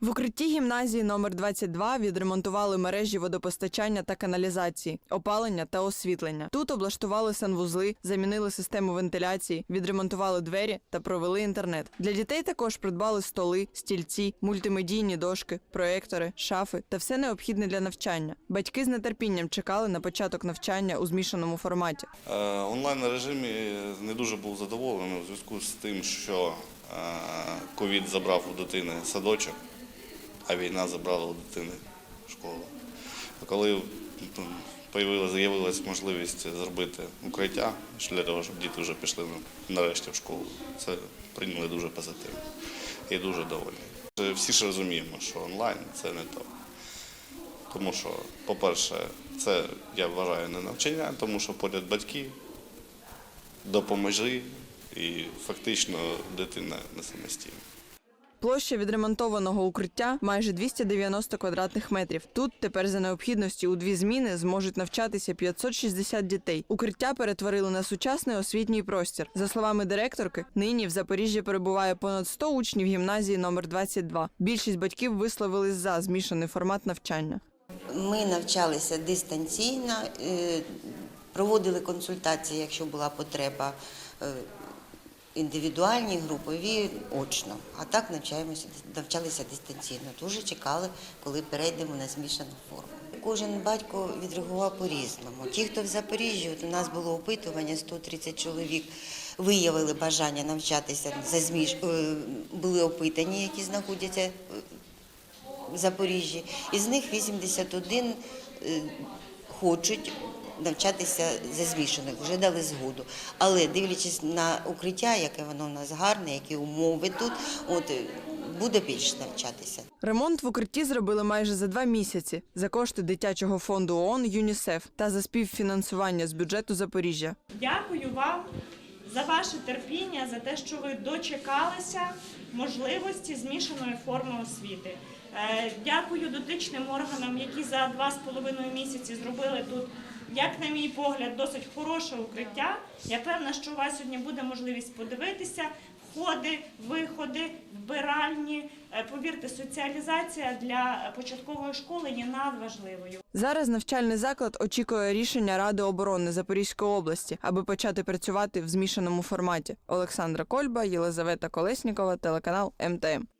В укритті гімназії номер 22 відремонтували мережі водопостачання та каналізації, опалення та освітлення. Тут облаштували санвузли, замінили систему вентиляції, відремонтували двері та провели інтернет. Для дітей також придбали столи, стільці, мультимедійні дошки, проектори, шафи та все необхідне для навчання. Батьки з нетерпінням чекали на початок навчання у змішаному форматі. Е, Онлайн режимі не дуже був задоволений у зв'язку з тим, що е, ковід забрав у дитини садочок, а війна забрала у дитини школу. А коли ну, з'явилась можливість зробити укриття для того, щоб діти вже пішли ну, нарешті в школу, це прийняли дуже позитивно і дуже довольні. Е, Всі ж розуміємо, що онлайн це не то. Тому що, по-перше, це я вважаю не навчання, тому що поряд батьки допоможи, і фактично дитина не самостійна. Площа відремонтованого укриття майже 290 квадратних метрів. Тут тепер за необхідності у дві зміни зможуть навчатися 560 дітей. Укриття перетворили на сучасний освітній простір. За словами директорки, нині в Запоріжжі перебуває понад 100 учнів гімназії номер 22. Більшість батьків висловились за змішаний формат навчання. Ми навчалися дистанційно, е, проводили консультації, якщо була потреба, е, індивідуальні, групові, очно. А так навчаємося, навчалися дистанційно. Дуже чекали, коли перейдемо на змішану форму. Кожен батько відреагував по-різному. Ті, хто в Запоріжжі, от у нас було опитування, 130 чоловік виявили бажання навчатися за зміш... е, були опитані, які знаходяться е, в Запоріжжі. Із них 81 е, хочуть навчатися за змішаних, вже дали згоду. Але дивлячись на укриття, яке воно у нас гарне, які умови тут, от е, буде більше навчатися. Ремонт в укритті зробили майже за два місяці за кошти дитячого фонду ООН ЮНІСЕФ та за співфінансування з бюджету Запоріжжя. Дякую вам за ваше терпіння, за те, що ви дочекалися можливості змішаної форми освіти. Е, Дякую дотичним органам, які за два з половиною місяці зробили тут, як на мій погляд, досить хороше укриття. Я певна, що у вас сьогодні буде можливість подивитися. Входи, виходи, вбиральні. Е, Повірте, соціалізація для початкової школи є надважливою. Зараз навчальний заклад очікує рішення Ради оборони Запорізької області, аби почати працювати в змішаному форматі. Олександра Кольба, Єлизавета Колеснікова, телеканал МТМ.